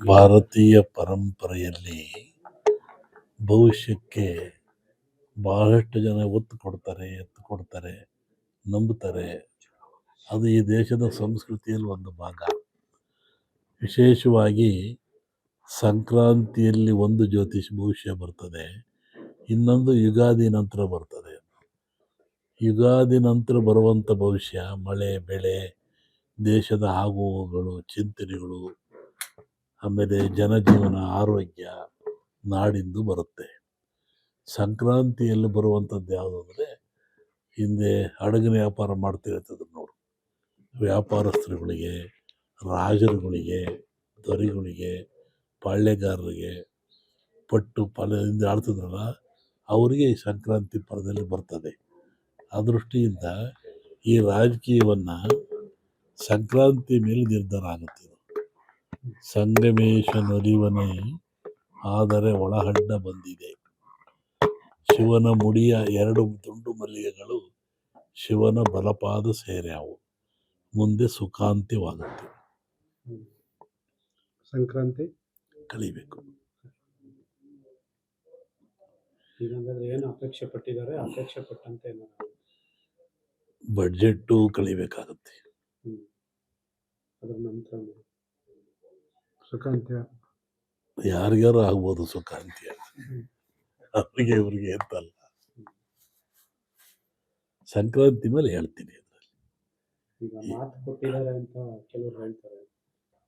ಭಾರತೀಯ ಪರಂಪರೆಯಲ್ಲಿ ಭವಿಷ್ಯಕ್ಕೆ ಬಹಳಷ್ಟು ಜನ ಒತ್ತು ಕೊಡ್ತಾರೆ, ಎತ್ತು ಕೊಡ್ತಾರೆ, ನಂಬುತ್ತಾರೆ. ಅದು ಈ ದೇಶದ ಸಂಸ್ಕೃತಿಯಲ್ಲಿ ಒಂದು ಭಾಗ. ವಿಶೇಷವಾಗಿ ಸಂಕ್ರಾಂತಿಯಲ್ಲಿ ಒಂದು ಜ್ಯೋತಿಷ್ ಭವಿಷ್ಯ ಬರ್ತದೆ, ಇನ್ನೊಂದು ಯುಗಾದಿ ನಂತರ ಬರ್ತದೆ. ಯುಗಾದಿ ನಂತರ ಬರುವಂಥ ಭವಿಷ್ಯ ಮಳೆ, ಬೆಳೆ, ದೇಶದ ಆಗುಹೋಗುಗಳು ಚಿಂತನೆಗಳು ಆಮೇಲೆ ಜನಜೀವನ, ಆರೋಗ್ಯ ನಾಡಿಂದು ಬರುತ್ತೆ. ಸಂಕ್ರಾಂತಿಯಲ್ಲಿ ಬರುವಂಥದ್ದು ಯಾವುದು ಅಂದರೆ, ಹಿಂದೆ ಹಡಗಿನ ವ್ಯಾಪಾರ ಮಾಡ್ತಿರ್ತದ್ರು ನೋಡು. ವ್ಯಾಪಾರಸ್ಥರುಗಳಿಗೆ, ರಾಜರುಗಳಿಗೆ, ದೊರೆಗಳಿಗೆ, ಪಾಳ್ಯಗಾರರಿಗೆ, ಪಟ್ಟು ಫಲದಿಂದ ಆಡ್ತಿದ್ರಲ್ಲ, ಅವರಿಗೆ ಈ ಸಂಕ್ರಾಂತಿ ಪರದಲ್ಲಿ ಬರ್ತದೆ. ಆ ದೃಷ್ಟಿಯಿಂದ ಈ ರಾಜಕೀಯವನ್ನು ಸಂಕ್ರಾಂತಿ ಮೇಲೆ ನಿರ್ಧಾರ ಆಗುತ್ತೆ. ಸಂಗಮೇಶನೊಲಿವನೇ ಆದರೆ ಒಳಹಡ್ಡ ಬಂದಿದೆ. ಶಿವನ ಮುಡಿಯ ಎರಡು ದುಂಡು ಮಲ್ಲಿಗೆಗಳು ಶಿವನ ಬಲಪಾದ ಸೇರ್ಯಾವು. ಮುಂದೆ ಸುಖಾಂತ್ಯವಾಗುತ್ತೆ. ಸಂಕ್ರಾಂತಿ? ಕಲಿಬೇಕು. ಏನು ಅಪೇಕ್ಷೆ ಪಟ್ಟಿದ್ದಾರೆ? ಅಪೇಕ್ಷೆ ಪಟ್ಟಂತೆ ಬಡ್ಜೆಟ್ಟು ಕಲಿಬೇಕಾಗುತ್ತೆ. ಅದರ ನಂತರ ಸುಖಾಂತ್ಯ ಯಾರಿಗಾರು ಆಗ್ಬೋದು ಸುಖಾಂತ್ಯ ಅವ್ರಿಗೆ ಇವ್ರಿಗೆ ಅಂತಲ್ಲ ಸಂಕ್ರಾಂತಿ ಮೇಲೆ ಹೇಳ್ತೀನಿ ಅದ್ರಲ್ಲಿ. ಈಗ ಮಾತು ಕೊಟ್ಟಿದ್ದಾರೆ ಅಂತ ಕೆಲವರು ಹೇಳ್ತಾರೆ.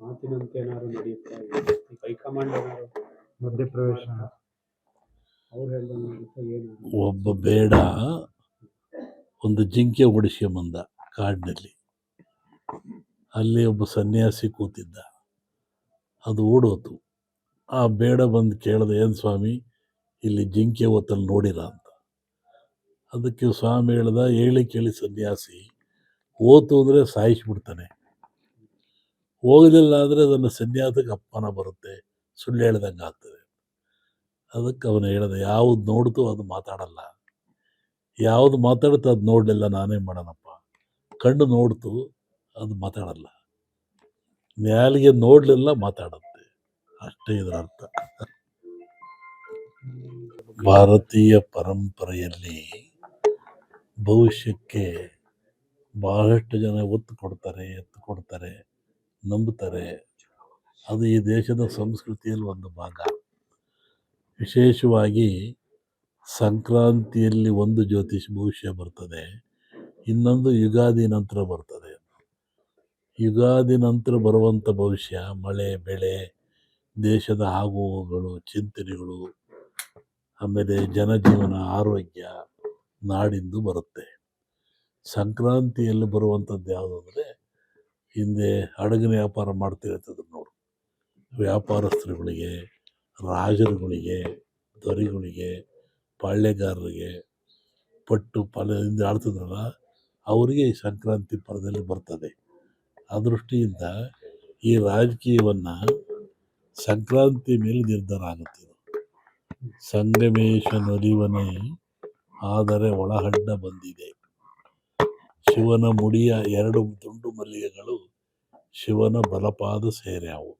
ಮಾತಿನಂತೆ ಏನಾದ್ರು ನಡೆಯುತ್ತಾ? ಈಗ ಹೈಕಮಾಂಡ್ ಏನಾದ್ರು ಮಧ್ಯಪ್ರವೇಶ. ಅವ್ರು ಹೇಳ್ದಂಗೆ ಏನು? ಒಬ್ಬ ಬೇಡ. ಒಂದು ಜಿಂಕೆ ಓಡಿಸ್ಕೊಂಬಂದ ಕಾಡಿನಲ್ಲಿ. ಅಲ್ಲಿ ಒಬ್ಬ ಸನ್ಯಾಸಿ ಕೂತಿದ್ದ. ಅದು ಓಡೋತು. ಆ ಬೇಡ ಬಂದು ಕೇಳಿದೆ, ಏನು ಸ್ವಾಮಿ, ಇಲ್ಲಿ ಜಿಂಕೆ ಹೊತ್ತಲ್ಲಿ ನೋಡಿರ ಅಂತ. ಅದಕ್ಕೆ ಸ್ವಾಮಿ ಹೇಳ್ದ, ಹೇಳಿ ಕೇಳಿ ಸನ್ಯಾಸಿ ಓತು ಅಂದರೆ ಸಾಯಿಸಿಬಿಡ್ತಾನೆ. ಹೋಗಲಿಲ್ಲ ಅಂದರೆ ಅದನ್ನು ಸನ್ಯಾಸಕ್ಕೆ ಅಪ್ಪನ ಬರುತ್ತೆ, ಸುಳ್ಳು ಹೇಳ್ದಂಗೆ ಆಗ್ತದೆ ಅದಕ್ಕೆ ಅವನು ಹೇಳ್ದೆ, ಯಾವುದು ನೋಡ್ತು ಅದು ಮಾತಾಡಲ್ಲ. ಯಾವುದು ಮಾತಾಡುತ್ತೋ ಅದು ನೋಡಲಿಲ್ಲ ನಾನೇ ಮಾಡೋಣಪ್ಪ. ಕಣ್ಣು ನೋಡ್ತು, ಅದು ಮಾತಾಡಲ್ಲ. ನ್ಯಾಲಿಗೆ ನೋಡಲಿಲ್ಲ, ಮಾತಾಡುತ್ತೆ. ಅಷ್ಟೇ ಇದರ ಅರ್ಥ. ಭಾರತೀಯ ಪರಂಪರೆಯಲ್ಲಿ ಭವಿಷ್ಯಕ್ಕೆ ಬಹಳಷ್ಟು ಜನ ಒತ್ತು ಕೊಡ್ತಾರೆ, ಎತ್ತು ಕೊಡ್ತಾರೆ, ನಂಬುತ್ತಾರೆ. ಅದು ಈ ದೇಶದ ಸಂಸ್ಕೃತಿಯಲ್ಲಿ ಒಂದು ಭಾಗ. ವಿಶೇಷವಾಗಿ ಸಂಕ್ರಾಂತಿಯಲ್ಲಿ ಒಂದು ಜ್ಯೋತಿಷ್ ಭವಿಷ್ಯ ಬರ್ತದೆ, ಇನ್ನೊಂದು ಯುಗಾದಿ ನಂತರ ಬರ್ತದೆ. ಯುಗಾದಿ ನಂತರ ಬರುವಂಥ ಭವಿಷ್ಯ, ಮಳೆ, ಬೆಳೆ, ದೇಶದ ಆಗುಹೋಗುಗಳು ಚಿಂತನೆಗಳು, ಆಮೇಲೆ ಜನಜೀವನ, ಆರೋಗ್ಯ, ನಾಡಿಂದು ಬರುತ್ತೆ. ಸಂಕ್ರಾಂತಿಯಲ್ಲಿ ಬರುವಂಥದ್ದು ಯಾವುದು ಅಂದರೆ, ಹಿಂದೆ ಹಡಗಿನ ವ್ಯಾಪಾರ ಮಾಡ್ತಿರ್ತದ್ರು ನೋಡು. ವ್ಯಾಪಾರಸ್ಥರುಗಳಿಗೆ, ರಾಜರುಗಳಿಗೆ, ದೊರೆಗಳಿಗೆ, ಪಾಳ್ಯಗಾರರಿಗೆ, ಪಟ್ಟು ಫಲದಿಂದ ಆಡ್ತಿದ್ರಲ್ಲ, ಅವರಿಗೆ ಈ ಸಂಕ್ರಾಂತಿ ಪರದಲ್ಲಿ ಬರ್ತದೆ. ಆ ದೃಷ್ಟಿಯಿಂದ ಈ ರಾಜಕೀಯವನ್ನು ಸಂಕ್ರಾಂತಿ ಮೇಲೆ ನಿರ್ಧಾರ ಆಗುತ್ತೆ ಸಂಗಮೇಶ ನಲಿವನೇ ಆದರೆ ಒಳಹಡ್ಡ ಬಂದಿದೆ. ಶಿವನ ಮುಡಿಯ ಎರಡು ತುಂಡು ಮಲ್ಲಿಗೆಗಳು ಶಿವನ ಬಲಪಾದ ಸೇರ್ಯಾವು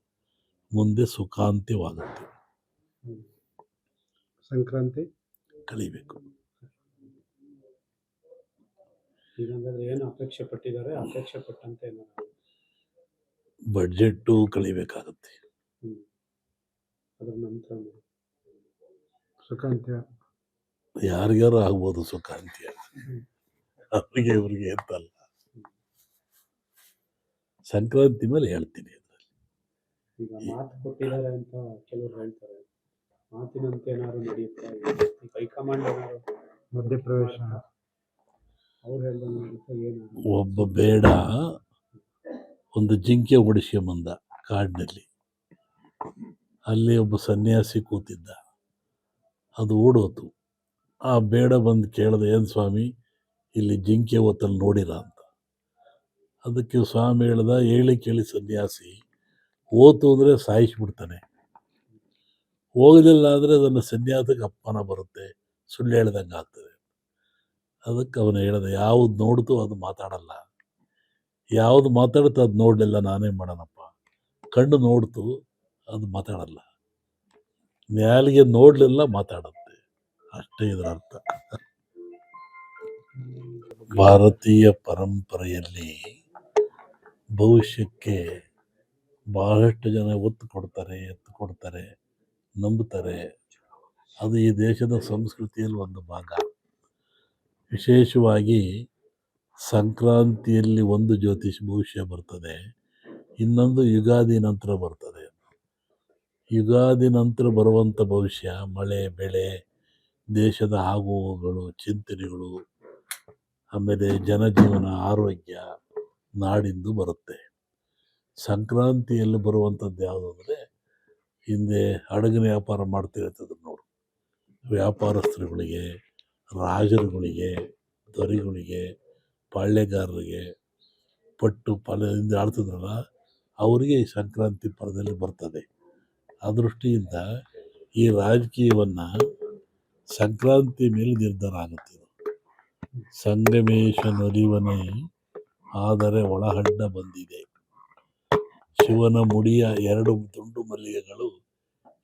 ಮುಂದೆ ಸುಖಾಂತ್ಯವಾಗುತ್ತೆ. ಸಂಕ್ರಾಂತಿ? ಕಲಿಬೇಕು. ಏನು ಅಪೇಕ್ಷೆ ಪಟ್ಟಿದ್ದಾರೆ? ಅಪೇಕ್ಷೆ ಪಟ್ಟಂತೆ ಬಡ್ಜೆಟ್ಟು ಕಳಿಬೇಕಾಗುತ್ತೆ. ಅದರ ನಂತರ ಸುಖಾಂತ್ಯ. ಯಾರಿಗಾರು ಆಗ್ಬೋದು ಸುಖಾಂತ್ಯ. ಅವರಿಗೆ ಇವ್ರಿಗೆ ಅಂತಲ್ಲ. ಸಂಕ್ರಾಂತಿ ಮೇಲೆ ಹೇಳ್ತೀನಿ ಅದ್ರಲ್ಲಿ ಈಗ ಮಾತು ಕೊಟ್ಟಿದ್ದಾರೆ ಅಂತ ಕೆಲವರು ಹೇಳ್ತಾರೆ. ಮಾತಿನಂತೆ ಏನಾದ್ರು ನಡೆಯುತ್ತಾ? ಹೈಕಮಾಂಡ್ ಏನಾದ್ರು ಮಧ್ಯಪ್ರವೇಶ. ಅವ್ರು ಹೇಳ್ದಂಗೆ ಏನು ಒಬ್ಬ ಬೇಡ. ಒಂದು ಜಿಂಕೆ ಓಡಿಸ್ಕೊಂಬಂದ ಕಾಡಿನಲ್ಲಿ. ಅಲ್ಲಿ ಒಬ್ಬ ಸನ್ಯಾಸಿ ಕೂತಿದ್ದ. ಅದು ಓಡೋತು. ಆ ಬೇಡ ಬಂದು ಕೇಳಿದೆ, ಏನು ಸ್ವಾಮಿ, ಇಲ್ಲಿ ಜಿಂಕೆ ಹೊತ್ತಲ್ಲಿ ನೋಡಿರ ಅಂತ. ಅದಕ್ಕೆ ಸ್ವಾಮಿ ಹೇಳ್ದ, ಹೇಳಿ ಕೇಳಿ ಸನ್ಯಾಸಿ ಓತು ಅಂದರೆ ಸಾಯಿಸಿಬಿಡ್ತಾನೆ. ಹೋಗಲಿಲ್ಲ ಅಂದರೆ ಅದನ್ನು ಸನ್ಯಾಸಕ್ಕೆ ಅಪ್ಪನ ಬರುತ್ತೆ, ಸುಳ್ಳು ಹೇಳ್ದಂಗೆ ಆಗ್ತದೆ. ಅದಕ್ಕೆ ಅವನು ಹೇಳ್ದೆ, ಯಾವುದು ನೋಡ್ತು ಅದು ಮಾತಾಡಲ್ಲ. ಯಾವುದು ಮಾತಾಡುತ್ತೆ ಅದು ನೋಡಲಿಲ್ಲ ನಾನೇ ಮಾಡೋಣಪ್ಪ. ಕಣ್ಣು ನೋಡ್ತು, ಅದು ಮಾತಾಡಲ್ಲ. ನ್ಯಾಲಿಗೆ ನೋಡಲಿಲ್ಲ, ಮಾತಾಡುತ್ತೆ. ಅಷ್ಟೇ ಇದರ ಅರ್ಥ. ಭಾರತೀಯ ಪರಂಪರೆಯಲ್ಲಿ ಭವಿಷ್ಯಕ್ಕೆ ಬಹಳಷ್ಟು ಜನ ಒತ್ತು ಕೊಡ್ತಾರೆ, ಎತ್ತು ಕೊಡ್ತಾರೆ, ನಂಬುತ್ತಾರೆ. ಅದು ಈ ದೇಶದ ಸಂಸ್ಕೃತಿಯಲ್ಲಿ ಒಂದು ಭಾಗ. ವಿಶೇಷವಾಗಿ ಸಂಕ್ರಾಂತಿಯಲ್ಲಿ ಒಂದು ಜ್ಯೋತಿಷ್ ಭವಿಷ್ಯ ಬರ್ತದೆ, ಇನ್ನೊಂದು ಯುಗಾದಿ ನಂತರ ಬರ್ತದೆ. ಯುಗಾದಿ ನಂತರ ಬರುವಂಥ ಭವಿಷ್ಯ, ಮಳೆ, ಬೆಳೆ, ದೇಶದ ಆಗುಹೋಗುಗಳು ಚಿಂತನೆಗಳು, ಆಮೇಲೆ ಜನಜೀವನ, ಆರೋಗ್ಯ, ನಾಡಿಂದು ಬರುತ್ತೆ. ಸಂಕ್ರಾಂತಿಯಲ್ಲಿ ಬರುವಂಥದ್ದು ಯಾವುದು ಅಂದರೆ, ಹಿಂದೆ ಹಡಗಿನ ವ್ಯಾಪಾರ ಮಾಡ್ತಿರ್ತದ್ರು ನೋಡು. ವ್ಯಾಪಾರಸ್ಥರುಗಳಿಗೆ, ರಾಜರುಗಳಿಗೆ ದೊರೆಗಳಿಗೆ ಪಾಳ್ಯಗಾರರಿಗೆ ಪಟ್ಟು ಪಾಳ್ಯದಿಂದ ಆಡ್ತಿದ್ರಲ್ಲ, ಅವರಿಗೆ ಈ ಸಂಕ್ರಾಂತಿ ಪರದಲ್ಲಿ ಬರ್ತದೆ. ಆ ದೃಷ್ಟಿಯಿಂದ ಈ ರಾಜಕೀಯವನ್ನು ಸಂಕ್ರಾಂತಿ ಮೇಲೆ ನಿರ್ಧಾರ ಆಗುತ್ತೆ ಇದು. ಸಂಗಮೇಶ ನಲಿವನೆ ಆದರೆ ಒಳಹಡ್ಡ ಬಂದಿದೆ. ಶಿವನ ಮುಡಿಯ ಎರಡು ತುಂಡು ಮಲ್ಲಿಗೆಗಳು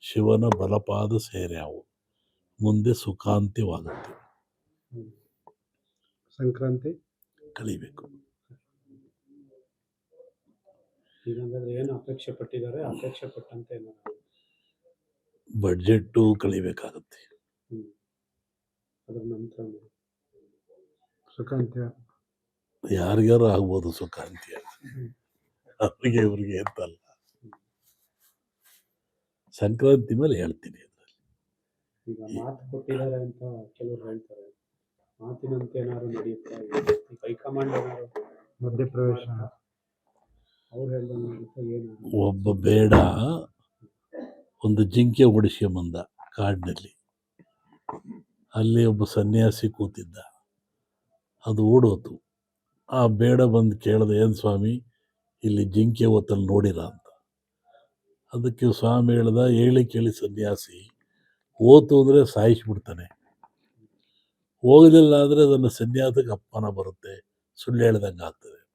ಶಿವನ ಬಲಪಾದ ಸೇರ್ಯಾವು ಮುಂದೆ ಸುಖಾಂತ್ಯವಾಗುತ್ತೆ. ಸಂಕ್ರಾಂತಿ? ಕಲಿಬೇಕು. ಏನು ಅಪೇಕ್ಷೆ ಪಟ್ಟಿದ್ದಾರೆ? ಅಪೇಕ್ಷೆ ಪಟ್ಟಂತೆ ಬಡ್ಜೆಟ್ಟು ಕಳಿಬೇಕಾಗುತ್ತೆ ಅದ್ರ ನಂತರ ಸುಖಾಂತ್ಯ. ಯಾರಿಗಾರು ಆಗ್ಬೋದು ಸುಖಾಂತ್ಯ. ಅವರಿಗೆ ಇವ್ರಿಗೆ ಅಂತಲ್ಲ. ಸಂಕ್ರಾಂತಿ ಮೇಲೆ ಹೇಳ್ತೀನಿ ಅದರಲ್ಲಿ. ಈಗ ಮಾತು ಕೊಟ್ಟಿದ್ದಾರೆ ಅಂತ ಕೆಲವರು ಹೇಳ್ತಾರೆ. ಮಾತಿನಂತೆ ಏನಾದ್ರು ನಡೆಯುತ್ತಾ ಮಧ್ಯಪ್ರವೇಶ. ಅವ್ರು ಹೇಳ್ದಂಗೆ ಏನು ಒಬ್ಬ ಬೇಡ. ಒಂದು ಜಿಂಕೆ ಓಡಿಸ್ಕೊಂಬಂದ ಕಾಡಿನಲ್ಲಿ. ಅಲ್ಲಿ ಒಬ್ಬ ಸನ್ಯಾಸಿ ಕೂತಿದ್ದ. ಅದು ಓಡೋತು. ಆ ಬೇಡ ಬಂದು ಕೇಳಿದೆ ಏನು ಸ್ವಾಮಿ ಇಲ್ಲಿ ಜಿಂಕೆ ಹೊತ್ತಲ್ಲಿ ನೋಡಿರ ಅಂತ. ಅದಕ್ಕೆ ಸ್ವಾಮಿ ಹೇಳ್ದ ಹೇಳಿ ಕೇಳಿ ಸನ್ಯಾಸಿ ಓತು ಅಂದರೆ ಸಾಯಿಸ್ಬಿಡ್ತಾನೆ. ಹೋಗಲಿಲ್ಲ ಅಂದರೆ ಅದನ್ನು ಸನ್ಯಾಸಕ್ಕೆ ಅಪ್ಪನ ಬರುತ್ತೆ. ಸುಳ್ಳು ಹೇಳ್ದಂಗೆ ಆಗ್ತದೆ.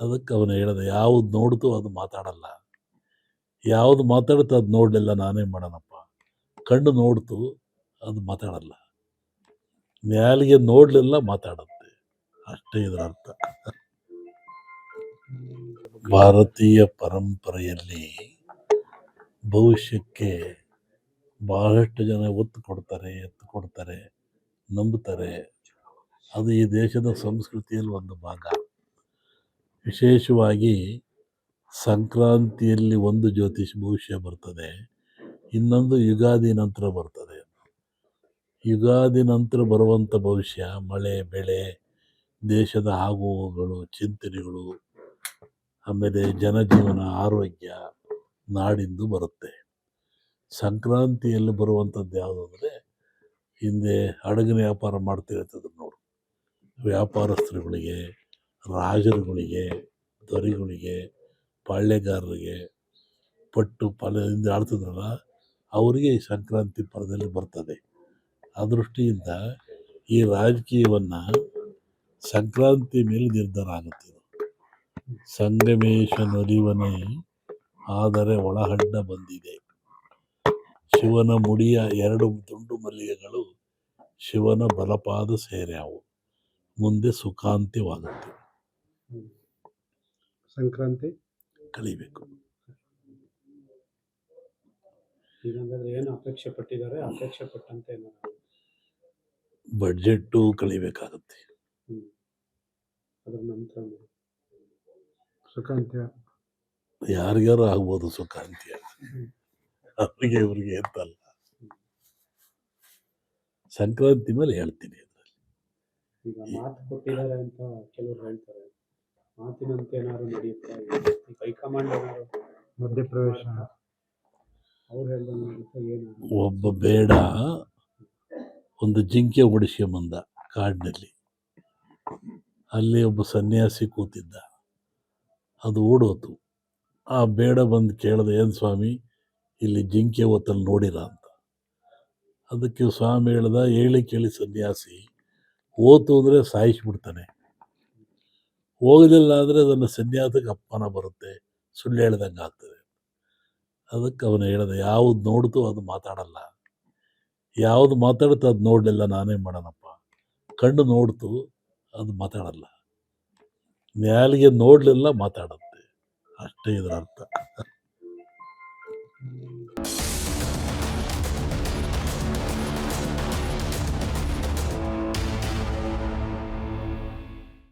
ಅದಕ್ಕೆ ಅವನು ಹೇಳಿದೆ, ಯಾವುದು ನೋಡ್ತು ಅದು ಮಾತಾಡಲ್ಲ. ಯಾವುದು ಮಾತಾಡುತ್ತೋ ಅದು ನೋಡಲಿಲ್ಲ, ನಾನೇ ಮಾಡೋಣಪ್ಪ. ಕಣ್ಣು ನೋಡ್ತು, ಅದು ಮಾತಾಡಲ್ಲ. ನ್ಯಾಲಿಗೆ ನೋಡಲಿಲ್ಲ, ಮಾತಾಡುತ್ತೆ. ಅಷ್ಟೇ ಇದರ ಅರ್ಥ. ಭಾರತೀಯ ಪರಂಪರೆಯಲ್ಲಿ ಭವಿಷ್ಯಕ್ಕೆ ಬಹಳಷ್ಟು ಜನ ಒತ್ತು ಕೊಡ್ತಾರೆ, ಎತ್ತು ಕೊಡ್ತಾರೆ, ನಂಬುತ್ತಾರೆ. ಅದು ಈ ದೇಶದ ಸಂಸ್ಕೃತಿಯಲ್ಲಿ ಒಂದು ಭಾಗ. ವಿಶೇಷವಾಗಿ ಸಂಕ್ರಾಂತಿಯಲ್ಲಿ ಒಂದು ಜ್ಯೋತಿಷ್ ಭವಿಷ್ಯ ಬರ್ತದೆ, ಇನ್ನೊಂದು ಯುಗಾದಿ ನಂತರ ಬರ್ತದೆ. ಯುಗಾದಿ ನಂತರ ಬರುವಂಥ ಭವಿಷ್ಯ, ಮಳೆ, ಬೆಳೆ, ದೇಶದ ಆಗುಹೋಗುಗಳು ಚಿಂತನೆಗಳು, ಆಮೇಲೆ ಜನಜೀವನ, ಆರೋಗ್ಯ, ನಾಡಿಂದು ಬರುತ್ತೆ. ಸಂಕ್ರಾಂತಿಯಲ್ಲಿ ಬರುವಂಥದ್ದು ಯಾವುದು ಅಂದರೆ, ಹಿಂದೆ ಹಡಗಿನ ವ್ಯಾಪಾರ ಮಾಡ್ತಿರ್ತದ್ರು ನೋಡು. ವ್ಯಾಪಾರಸ್ಥರುಗಳಿಗೆ, ರಾಜರುಗಳಿಗೆ, ದೊರೆಗಳಿಗೆ, ಪಾಳ್ಯಗಾರರಿಗೆ ಪಟ್ಟು ಪಾಳ್ಯದಿಂದ ಆಡ್ತಿದ್ರಲ್ಲ, ಅವರಿಗೆ ಈ ಸಂಕ್ರಾಂತಿ ಪರದಲ್ಲಿ ಬರ್ತದೆ. ಆ ದೃಷ್ಟಿಯಿಂದ ಈ ರಾಜಕೀಯವನ್ನು ಸಂಕ್ರಾಂತಿ ಮೇಲೆ ನಿರ್ಧಾರ ಆಗುತ್ತೆ. ಸಂಗಮೇಶ ನೊಲಿವನೇ ಆದರೆ ಒಳಹಡ್ಡ ಬಂದಿದೆ. ಶಿವನ ಮುಡಿಯ ಎರಡು ತುಂಡು ಮಲ್ಲಿಗೆಗಳು ಶಿವನ ಬಲಪಾದ ಸೇರ್ಯಾವು. ಮುಂದೆ ಸುಖಾಂತ್ಯವಾಗುತ್ತೆ ಸಂಕ್ರಾಂತಿ? ಕಲಿಬೇಕು. ಏನು ಅಪೇಕ್ಷೆ ಪಟ್ಟಿದ್ದಾರೆ? ಅಪೇಕ್ಷೆ ಪಟ್ಟಂತೆ ಬಡ್ಜೆಟ್ಟು ಕಲಿಬೇಕಾಗುತ್ತೆ. ಅದರ ನಂತರ ಸುಖಾಂತ್ಯ? ಯಾರಿಗಾರು ಆಗ್ಬೋದು ಸುಖಾಂತ್ಯ? ಅವ್ರಿಗೆ ಇವ್ರಿಗೆ ಅಂತಲ್ಲ ಸಂಕ್ರಾಂತಿ ಮೇಲೆ ಹೇಳ್ತೀನಿ. ಈಗ ಮಾತು ಕೊಟ್ಟಿದ್ದಾರೆ ಅಂತ ಕೆಲವರು ಹೇಳ್ತಾರೆ. ಮಾತಿನಂತೆ ಏನಾದ್ರು ನಡೆಯುತ್ತಾ? ಈಗ ಹೈಕಮಾಂಡ್ ಏನಾದ್ರು ಮಧ್ಯಪ್ರವೇಶ. ಅವ್ರು ಹೇಳ್ದಂಗೆ ಏನು ಒಬ್ಬ ಬೇಡ. ಒಂದು ಜಿಂಕೆ ಓಡಿಸ್ಕೊಂಬಂದ ಕಾಡಿನಲ್ಲಿ. ಅಲ್ಲಿ ಒಬ್ಬ ಸನ್ಯಾಸಿ ಕೂತಿದ್ದ. ಅದು ಓಡೋತು. ಆ ಬೇಡ ಬಂದು ಕೇಳಿದೆ ಏನು ಸ್ವಾಮಿ ಇಲ್ಲಿ ಜಿಂಕೆ ಹೊತ್ತಲ್ಲಿ ನೋಡಿರ ಅಂತ. ಅದಕ್ಕೆ ಸ್ವಾಮಿ ಹೇಳ್ದ ಹೇಳಿ ಕೇಳಿ ಸನ್ಯಾಸಿ ಓತು ಅಂದರೆ ಸಾಯಿಸಿಬಿಡ್ತಾನೆ. ಹೋಗಲಿಲ್ಲ ಅಂದರೆ ಅದನ್ನು ಸನ್ಯಾಸಕ್ಕೆ ಅಪ್ಪನ ಬರುತ್ತೆ, ಸುಳ್ಳು ಹೇಳ್ದಂಗೆ ಆಗ್ತದೆ. ಅದಕ್ಕೆ ಅವನು ಹೇಳಿದೆ, ಯಾವ್ದು ನೋಡ್ತು ಅದು ಮಾತಾಡಲ್ಲ. ಯಾವುದು ಮಾತಾಡುತ್ತೋ ಅದು ನೋಡಲಿಲ್ಲ, ನಾನೇ ಮಾಡೋಣಪ್ಪ. ಕಣ್ಣು ನೋಡ್ತು, ಅದು ಮಾತಾಡಲ್ಲ. ನ್ಯಾಲಿಗೆ ನೋಡಲಿಲ್ಲ, ಮಾತಾಡುತ್ತೆ. ಅಷ್ಟೇ ಇದರ ಅರ್ಥ.